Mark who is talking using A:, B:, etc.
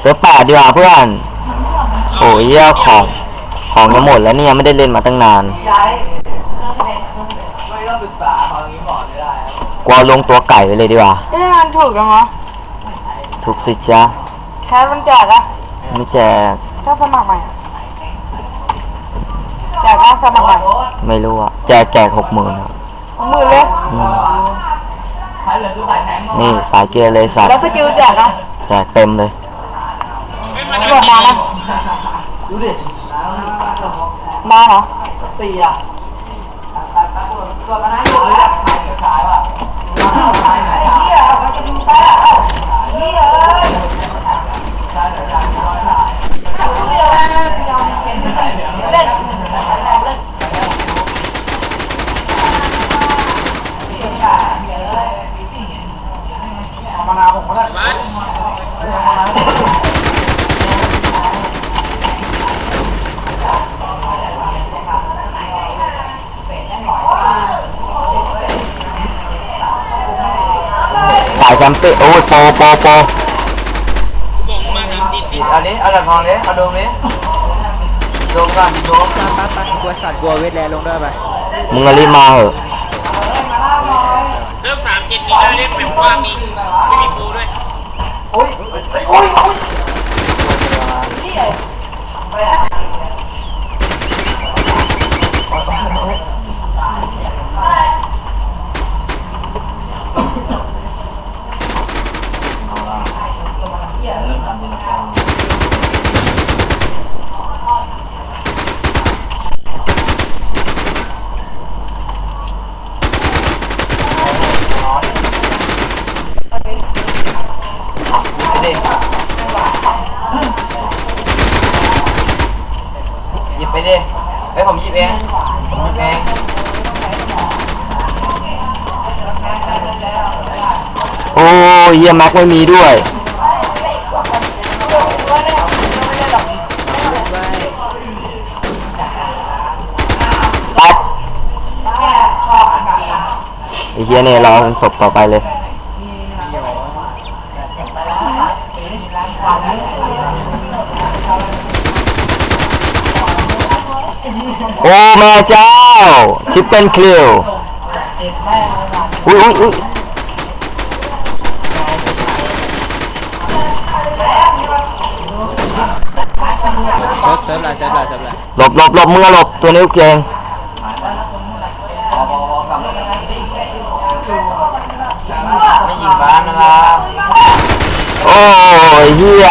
A: เสือแปดดีกว่าเพื่อน โอ้ยเหี้ยของ ของจะหมดแล้วเนี่ยไม่ได้เล่นมาตั้งนาน
B: ไม่ต้องศึกษาเขาอย่างนี้บอกไม่ได้ครับ
A: กลัวลงตัวไก่ไปเลยดีกว่า
C: เอ๊ะมันถูกจังวะ
A: ถูกสิจ้า
C: แคสมันแจกอะ
A: ไม่แจก
C: ถ้าสมัครใหม่อะแจกนะสมัครใหม่
A: ไม่รู้อะแจกแจกหกหมื่นครับ
C: หกหมื่นเลย
A: อืม
B: ใช้เหลือคือสายแทง
A: นี่สายเกเรสัต
C: แล้ว
A: ว์
C: สกิลแจกอะ
A: แจกเต็มเลย
C: บอกมานะ
B: ดูดิ
C: มาเหรอ
B: ตีอะตัวมันให้ดูเลยใครกับชายว่ะชายไหนชายชายไหนชายชาย
A: สาย แชมเปี้ยนโอ้ยโปรโปรโปร
B: อันนี้อันดับทองนี้เอาดูนี้ดูก่อนดู
D: ไปไปไปกลัวสัตว์กลัวเวทแลลงด้วยไป
A: มึงอะรีบมาเหอะ
E: เริ่มสามเจ็ดมีได้เล่นแบบว่ามีไม่มีปูด้วย
B: โอ้ยโอ้ยโอ้ย หยิบไปดิเฮ้ยผมหยิบเองผมหยิบเอง
A: โอ้ยเยี่ยแม็กไม่มีด้วย ปั๊บไอ้เฮียเนี่ยรอเป็นศพต่อไปเลย โอ้แม่เจ้าชิปเป็นคลิวอุ้ยอุ้ยอุ้ย
D: เซิร์ฟเซิร์ฟละเซิร์ฟละเซิร์ฟละ
A: หลบหลบหลบมึงอะหลบตัวนิ้วเกง
B: พอพอพอกลับไม่ยิงบ้านนะครับ
A: โอ้ยเฮีย